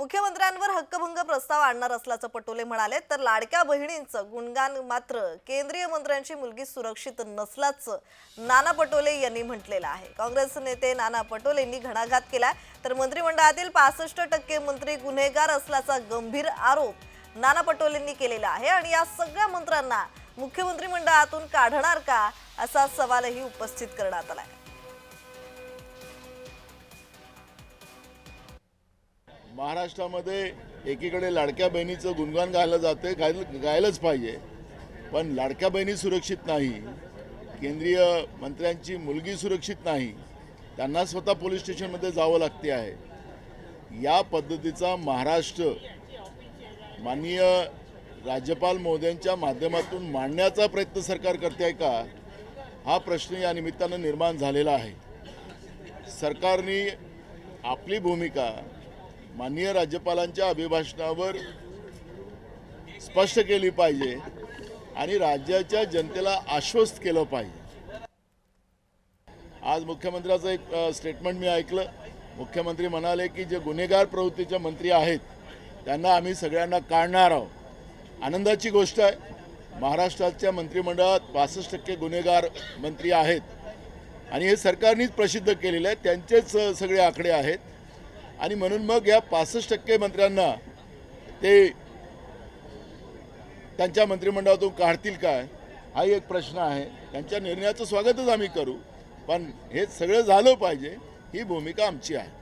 मुख्यमंत्र्यांवर हक्कभंग प्रस्ताव आणणार असल्याचं पटोले म्हणाले तर लाडक्या बहिणींचं गुणगान मात्र केंद्रीय मंत्र्यांची मुलगी सुरक्षित नसल्याचं नाना पटोले यांनी म्हटलेलं आहे. काँग्रेस नेते नाना पटोलेंनी घणाघात केलाय तर मंत्रिमंडळातील पासष्ट टक्के मंत्री गुन्हेगार असल्याचा गंभीर आरोप नाना पटोलेंनी केलेला आहे. आणि या सगळ्या मंत्र्यांना मुख्यमंत्री मंडळातून काढणार का असा सवालही उपस्थित करण्यात आला आहे महाराष्ट्रामध्ये एकीकडे लाडक्या बहिणीचं गुणगान गायलं जातं गायल गायलंच पाहिजे. पण लाडक्या बहिणी सुरक्षित नाही केंद्रीय मंत्र्यांची मुलगी सुरक्षित नाही त्यांना स्वतः पोलीस स्टेशनमध्ये जावं लागते आहे. या पद्धतीचा महाराष्ट्र माननीय राज्यपाल महोदयांच्या माध्यमातून मांडण्याचा प्रयत्न सरकार करते आहे का? हा प्रश्न या निमित्तानं निर्माण झालेला आहे. सरकारने आपली भूमिका माननीय राज्यपालांच्या अभिभाषणावर स्पष्ट केली पाहिजे आणि राज्याच्या जनतेला आश्वस्त केलं पाहिजे. आज मुख्यमंत्र्याचं एक स्टेटमेंट मी ऐकलं. मुख्यमंत्री म्हणाले की जे गुन्हेगार प्रवृत्तीचे मंत्री आहेत त्यांना आम्ही सगळ्यांना काढणार आहोत. आनंदाची गोष्ट आहे महाराष्ट्राच्या मंत्रिमंडळात पासष्ट टक्के गुन्हेगार मंत्री आहेत. आणि हे सरकारनेच प्रसिद्ध केलेलं आहे त्यांचेच सगळे आकडे आहेत. आणि म्हणून मग या पासष्ट टक्के मंत्र्यांना ते त्यांच्या मंत्रिमंडळातून काढतील काय हाही एक प्रश्न आहे. त्यांच्या निर्णयाचं स्वागतच आम्ही करू. पण हे सगळं झालं पाहिजे ही भूमिका आमची आहे.